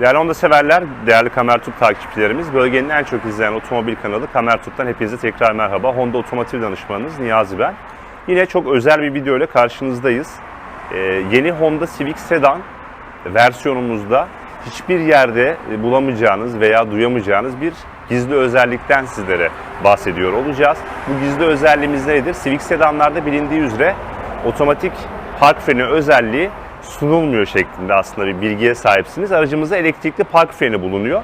Değerli Honda severler, değerli Kamertürk takipçilerimiz, bölgenin en çok izlenen otomobil kanalı Kamertürk'ten hepinize tekrar merhaba. Honda Otomotiv Danışmanınız Niyazi ben. Yine çok özel bir video ile karşınızdayız. Ee, yeni Honda Civic Sedan versiyonumuzda hiçbir yerde bulamayacağınız veya duyamayacağınız bir gizli özellikten sizlere bahsediyor olacağız. Bu gizli özelliğimiz nedir? Civic sedanlarda bilindiği üzere otomatik park freni özelliği sunulmuyor şeklinde aslında bir bilgiye sahipsiniz. Aracımızda elektrikli park freni bulunuyor.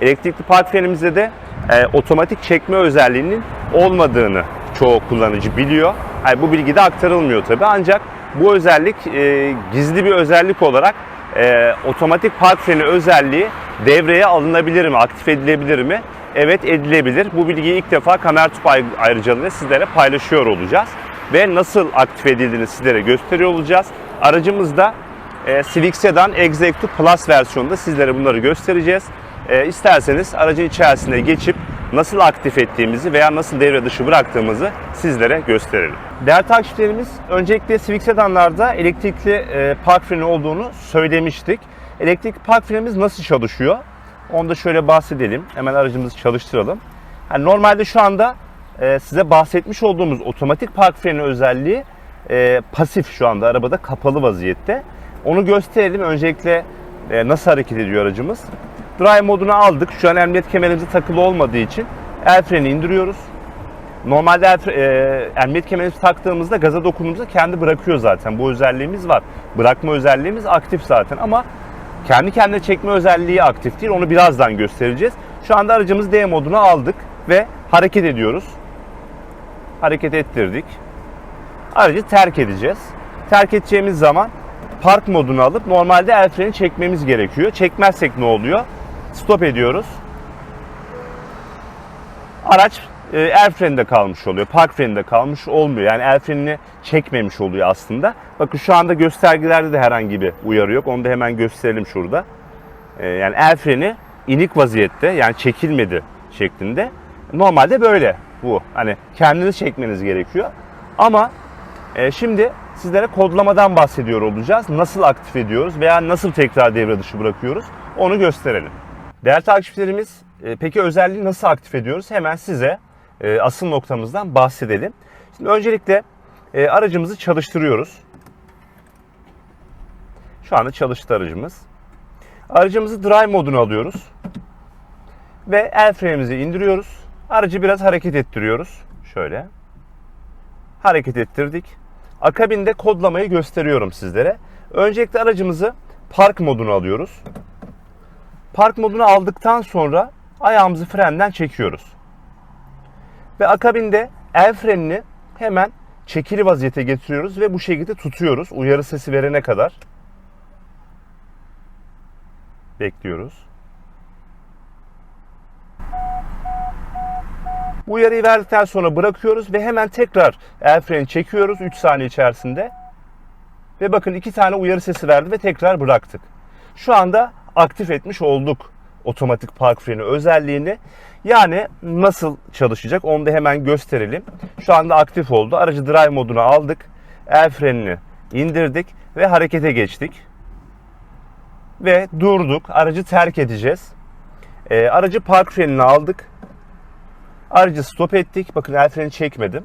Elektrikli park frenimizde de e, otomatik çekme özelliğinin olmadığını çoğu kullanıcı biliyor. Yani bu bilgi de aktarılmıyor tabi ancak bu özellik e, gizli bir özellik olarak e, otomatik park freni özelliği devreye alınabilir mi, aktif edilebilir mi? Evet edilebilir. Bu bilgiyi ilk defa Kamertüp ayrıcalığıyla sizlere paylaşıyor olacağız. Ve nasıl aktif edildiğini sizlere gösteriyor olacağız. Aracımızda e, Civic Sedan Executive Plus versiyonunda sizlere bunları göstereceğiz. E, isterseniz aracın içerisine geçip nasıl aktif ettiğimizi veya nasıl devre dışı bıraktığımızı sizlere gösterelim. Değerli takipçilerimiz, öncelikle Civic Sedanlarda elektrikli e, park freni olduğunu söylemiştik. Elektrikli park frenimiz nasıl çalışıyor? Onu da şöyle bahsedelim. Hemen aracımızı çalıştıralım. Yani normalde şu anda e, size bahsetmiş olduğumuz otomatik park freni özelliği e, pasif şu anda arabada kapalı vaziyette. Onu gösterelim. Öncelikle e, nasıl hareket ediyor aracımız. Drive moduna aldık. Şu an emniyet kemerimizi takılı olmadığı için el freni indiriyoruz. Normalde el, e, emniyet kemerimizi taktığımızda gaza dokunduğumuzda kendi bırakıyor zaten. Bu özelliğimiz var. Bırakma özelliğimiz aktif zaten ama kendi kendine çekme özelliği aktif değil. Onu birazdan göstereceğiz. Şu anda aracımızı D moduna aldık ve hareket ediyoruz. Hareket ettirdik. Aracı terk edeceğiz. Terk edeceğimiz zaman park modunu alıp normalde el freni çekmemiz gerekiyor. Çekmezsek ne oluyor? Stop ediyoruz. Araç e, el freninde kalmış oluyor. Park freninde kalmış olmuyor. Yani el frenini çekmemiş oluyor aslında. Bakın şu anda göstergelerde de herhangi bir uyarı yok. Onu da hemen gösterelim şurada. E, yani el freni inik vaziyette yani çekilmedi şeklinde. Normalde böyle bu. Hani kendiniz çekmeniz gerekiyor. Ama e, şimdi sizlere kodlamadan bahsediyor olacağız. Nasıl aktif ediyoruz veya nasıl tekrar devre dışı bırakıyoruz onu gösterelim. Değerli takipçilerimiz e, peki özelliği nasıl aktif ediyoruz? Hemen size e, asıl noktamızdan bahsedelim. Şimdi öncelikle e, aracımızı çalıştırıyoruz. Şu anda çalıştı aracımız. Aracımızı drive moduna alıyoruz. Ve el frenimizi indiriyoruz. Aracı biraz hareket ettiriyoruz. Şöyle. Hareket ettirdik. Akabinde kodlamayı gösteriyorum sizlere. Öncelikle aracımızı park moduna alıyoruz. Park modunu aldıktan sonra ayağımızı frenden çekiyoruz. Ve akabinde el frenini hemen çekili vaziyete getiriyoruz ve bu şekilde tutuyoruz uyarı sesi verene kadar. Bekliyoruz. Bu uyarıyı verdikten sonra bırakıyoruz ve hemen tekrar el freni çekiyoruz 3 saniye içerisinde. Ve bakın iki tane uyarı sesi verdi ve tekrar bıraktık. Şu anda aktif etmiş olduk otomatik park freni özelliğini. Yani nasıl çalışacak onu da hemen gösterelim. Şu anda aktif oldu. Aracı drive moduna aldık. El frenini indirdik ve harekete geçtik. Ve durduk. Aracı terk edeceğiz. Ee, aracı park frenini aldık. Aracı stop ettik. Bakın el freni çekmedim.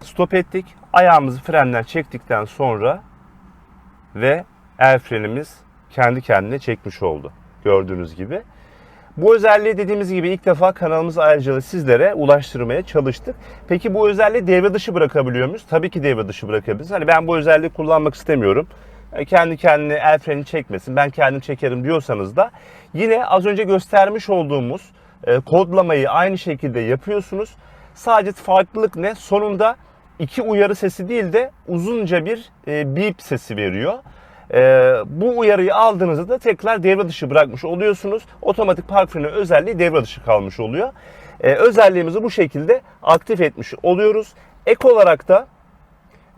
Stop ettik. Ayağımızı frenden çektikten sonra ve el frenimiz kendi kendine çekmiş oldu. Gördüğünüz gibi. Bu özelliği dediğimiz gibi ilk defa kanalımız ayrıcalı sizlere ulaştırmaya çalıştık. Peki bu özelliği devre dışı bırakabiliyor muyuz? Tabii ki devre dışı bırakabiliriz. Hani ben bu özelliği kullanmak istemiyorum. E, Kendi kendine el freni çekmesin, ben kendim çekerim diyorsanız da yine az önce göstermiş olduğumuz e, kodlamayı aynı şekilde yapıyorsunuz. Sadece farklılık ne? Sonunda iki uyarı sesi değil de uzunca bir e, beep sesi veriyor. Ee, bu uyarıyı aldığınızda da tekrar devre dışı bırakmış oluyorsunuz. Otomatik park freni özelliği devre dışı kalmış oluyor. Ee, özelliğimizi bu şekilde aktif etmiş oluyoruz. Ek olarak da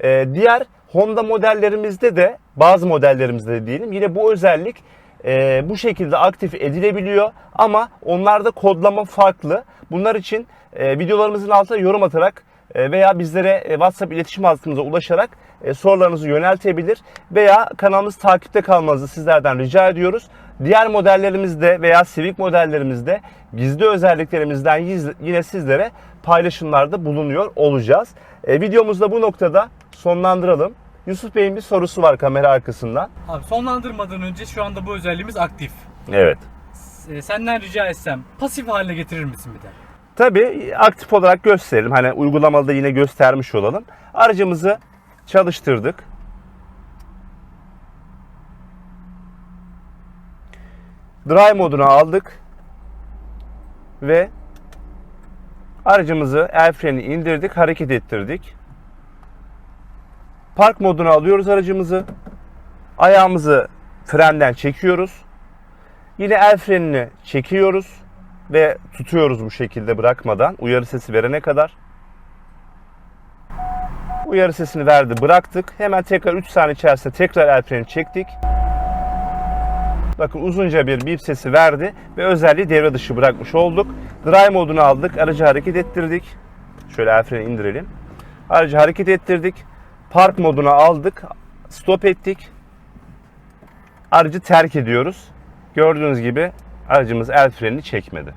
e, diğer Honda modellerimizde de bazı modellerimizde de diyelim yine bu özellik e, bu şekilde aktif edilebiliyor ama onlarda kodlama farklı. Bunlar için e, videolarımızın altına yorum atarak e, veya bizlere e, WhatsApp iletişim hattımıza ulaşarak e, sorularınızı yöneltebilir veya kanalımızı takipte kalmanızı sizlerden rica ediyoruz. Diğer modellerimizde veya Civic modellerimizde gizli özelliklerimizden yine sizlere paylaşımlarda bulunuyor olacağız. E, videomuzda bu noktada sonlandıralım. Yusuf Bey'in bir sorusu var kamera arkasından. Abi sonlandırmadan önce şu anda bu özelliğimiz aktif. Evet. Ee, senden rica etsem pasif hale getirir misin bir de? Tabii aktif olarak gösterelim. Hani uygulamada yine göstermiş olalım. Aracımızı çalıştırdık. Drive moduna aldık. Ve aracımızı el freni indirdik, hareket ettirdik. Park moduna alıyoruz aracımızı. Ayağımızı frenden çekiyoruz. Yine el frenini çekiyoruz ve tutuyoruz bu şekilde bırakmadan uyarı sesi verene kadar. Uyarı sesini verdi bıraktık. Hemen tekrar 3 saniye içerisinde tekrar el freni çektik. Bakın uzunca bir bip sesi verdi ve özelliği devre dışı bırakmış olduk. Drive modunu aldık. Aracı hareket ettirdik. Şöyle el freni indirelim. Aracı hareket ettirdik. Park moduna aldık. Stop ettik. Aracı terk ediyoruz. Gördüğünüz gibi aracımız el frenini çekmedi.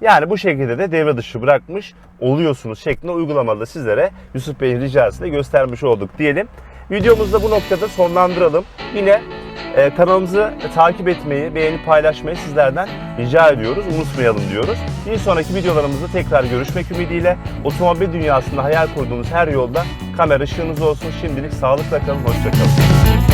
Yani bu şekilde de devre dışı bırakmış oluyorsunuz şeklinde uygulamada sizlere Yusuf Bey'in ricasıyla göstermiş olduk diyelim. Videomuzu da bu noktada sonlandıralım. Yine e, kanalımızı takip etmeyi, beğenip paylaşmayı sizlerden rica ediyoruz. Unutmayalım diyoruz. Bir sonraki videolarımızda tekrar görüşmek ümidiyle otomobil dünyasında hayal kurduğunuz her yolda kamera ışığınız olsun. Şimdilik sağlıkla kalın, hoşçakalın.